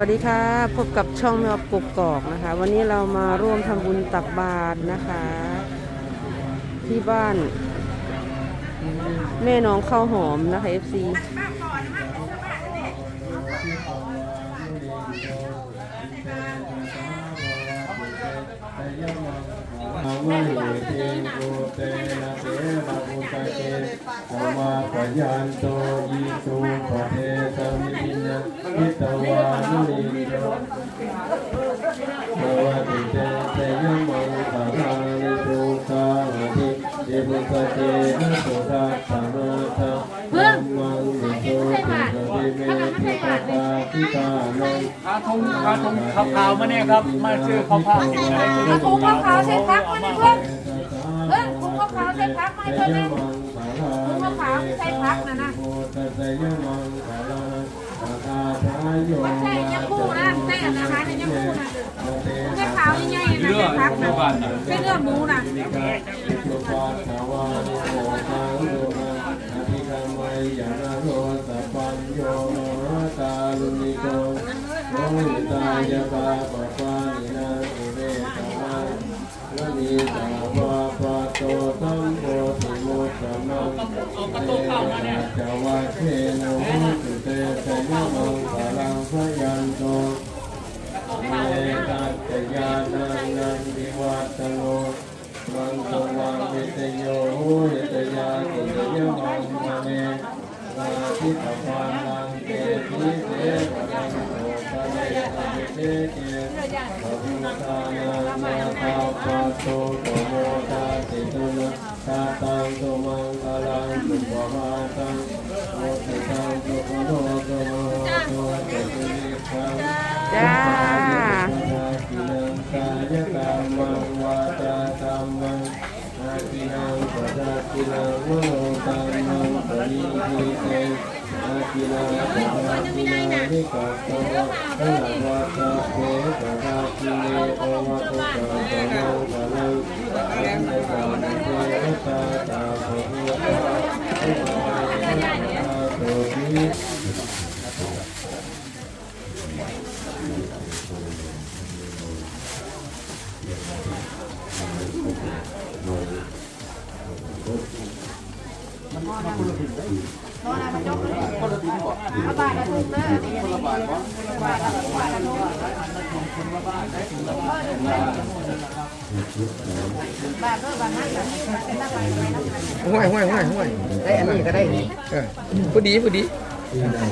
สวัสดีค่ะ พบกับช่องแมวปุกกอกนะคะ วันนี้เรามาร่วมทำบุญตักบาตรนะคะ ที่บ้านแม่น้องข้าวหอมนะคะ FC อาวันเยเตโกเตนะเตนะอุตเตธรรมาปยันโตยิสุปะเทสมิญญาทิตวานุนิโยภวติเตเตยมังคารานิสุขาหิเดบุตเตนะสุรั นังขาทงขาทงขาวๆมาเนี่ยครับ มาซื้อข้าวผัดกินอะไรก็ได้เอาถุงขาวๆใส่พักมาในเพื่อนเพื่อนถุงขาวๆใส่พักมาให้เพื่อนนะถุงขาวๆใส่พักนะนะไม่ใช่ยังคู่นะใส่อาหารยังคู่นะใส่ขาวยังไงนะใส่พักนะใส่เนื้อหมูนะ จาวะเทนะโหตุเตสยมังปะลังพยันโตเอตัตตยานังนันวิวัตโนมังสวังวิตโยหยตยาติยมังมะเมวาทิตวานังเตทิเตวะนังโตปะเนตะเตเกพระพุทธานามาตาปะโตโตโมตาติตุนะ ตาตังตุมังคลังสุภวาตังโมติตังสุขโนโตโมโตเตตุนิตังจ้ากินังกายกรรมังวาจาธรรมังอาคินังปะจจกินังมโนตังมังปณิทิเต อาคินังปัจจกินังนิกัตโตพระวัตเทปะราคิเนโอวะตุตะโตมังกลังอันเดกังเทวตาตาภะพุทธะทุกขะโตติเอาบาเอนี่บาทละถุงบาทละถุงบาทเด้ อบาทนั้นเป็นนักไปไหนนักไปห้วยห้วยห้วยห้วยได้อันนี้ก็ได้เออพอดีพอดี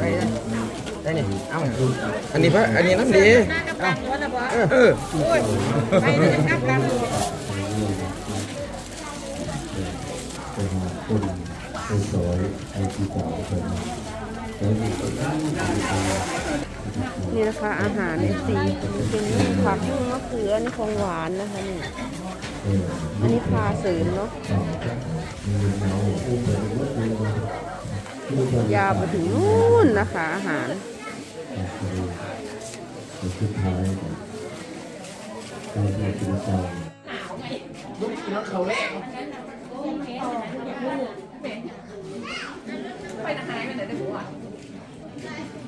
ได้นะได้นี่เอ้าอันนี้พระอันนี้น้ำดีหน้ากับตาหัวนะบ่เออเออไปเรื่องนับกันเป็นคุณเป็นสวยไอ้ที่สาวเป็นเป็นคนนี่นะคะอาหาร FC เป็นผักบุ้งมะเขืออันนี้ของหวานนะคะนี่เอออันนี้ปลาเสริมเนาะมีเมาอุ้มไปรถมีมที่คนยาวไปถึงนู่นนะคะอาหารสุดท้ายการ เดินกิจกรรมค่ะพระ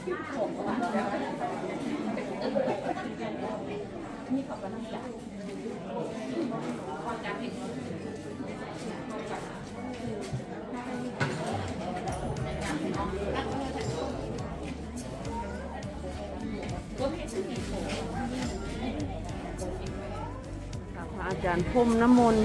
อาจารย์พรมน้ำมนต์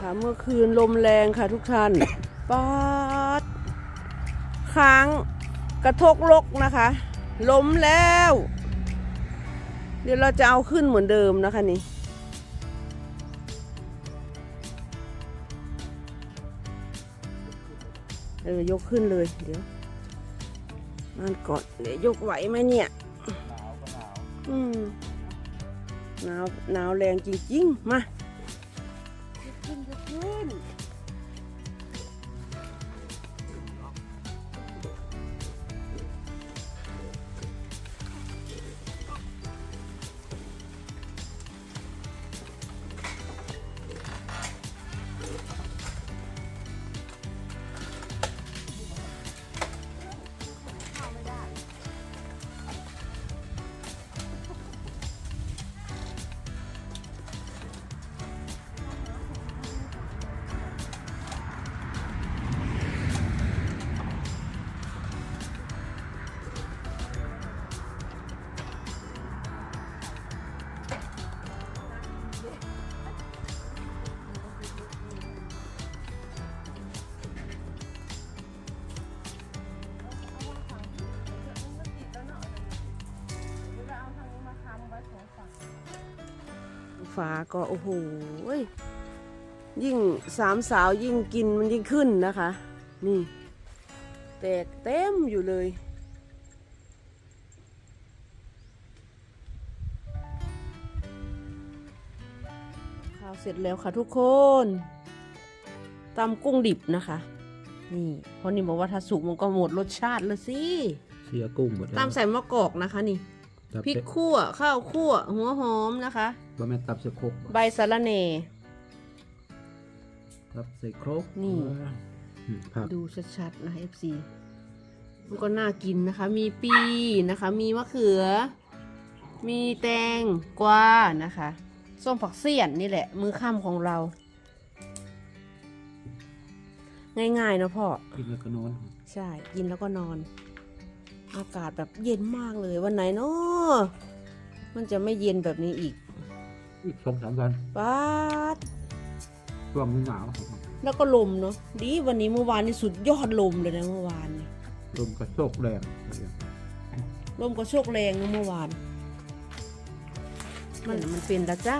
คะเมื่อคืนลมแรงค่ะทุกท่านป๊าดค้างกระทกลกนะคะล้มแล้ว เดี๋ยวเราจะเอาขึ้นเหมือนเดิมนะคะนี่เออยกขึ้นเลยเดี๋ยวนั่นก่อนเดี๋ยวยกไหวไหมเนี่ย อืม หนาวหนาวแรงจริง ๆ มา ฝาก็โอ้โหยยิ่งสามสาวยิ่งกินมันยิ่งขึ้นนะคะ นี่ แตกเต็มอยู่เลย ข้าวเสร็จแล้วค่ะทุกคนตำกุ้งดิบนะคะ นี่เพราะนี่บอกว่าถ้าสุกมันก็หมดรสชาติเลยสิเสียกุ้งหมดแล้วตำใส่มะกอกนะคะนี่ตับ พริกเสคั่วข้าวคั่ว หัวหอมนะคะว่าแม่นตับเสยโครกใบสะระเนตับใส่โครกนี่อืมผักดูชัดๆนะคะ FC มันก็น่ากินนะคะ มีปีนะคะ มีมะเขือ มีแตงกวานะคะส้มผักเสี้ยนนี่แหละ มือค่ำของเรา ง่ายๆเนอะพ่อ กินแล้วก็นอน ใช่ กินแล้วก็นอน อากาศแบบเย็นมากเลยวันไหนเนาะมันจะไม่เย็นแบบนี้อีก อีกสองสามวันป๊าดช่วงนี้หนาวแล้วก็ลมเนาะดีวันนี้เมื่อวานนี่สุดยอดลมเลยนะเมื่อวานนี่ลมกระโชกแรงลมก็โชกแรงนะเมื่อวาน มันมันเป็นละจ้า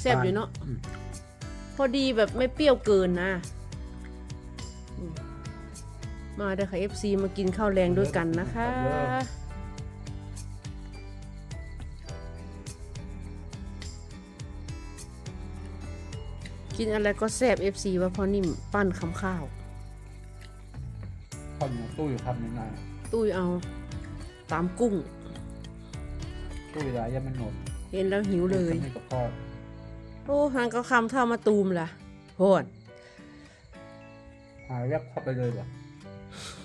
แซ่บอยู่เนาะอืมพอดีแบบไม่เปรี้ยวเกินนะอืม มาเด้อค่ะ FC มากินข้าวแรงด้วยกันนะคะ กินอะไรก็แซ่บ FC ว่าพอนิ่มปั้นคำข้าวทำอยู่ตู้อยู่ทำยังไงตุ้ยเอา ตามกุ้ง ตู้เวลายังไม่หมดเห็นแล้วหิวเลยให้กับพ่อโอ้หางก็คำเท่ามาตูมล่ะโหด หายแวบเข้าไปเลยเหรอ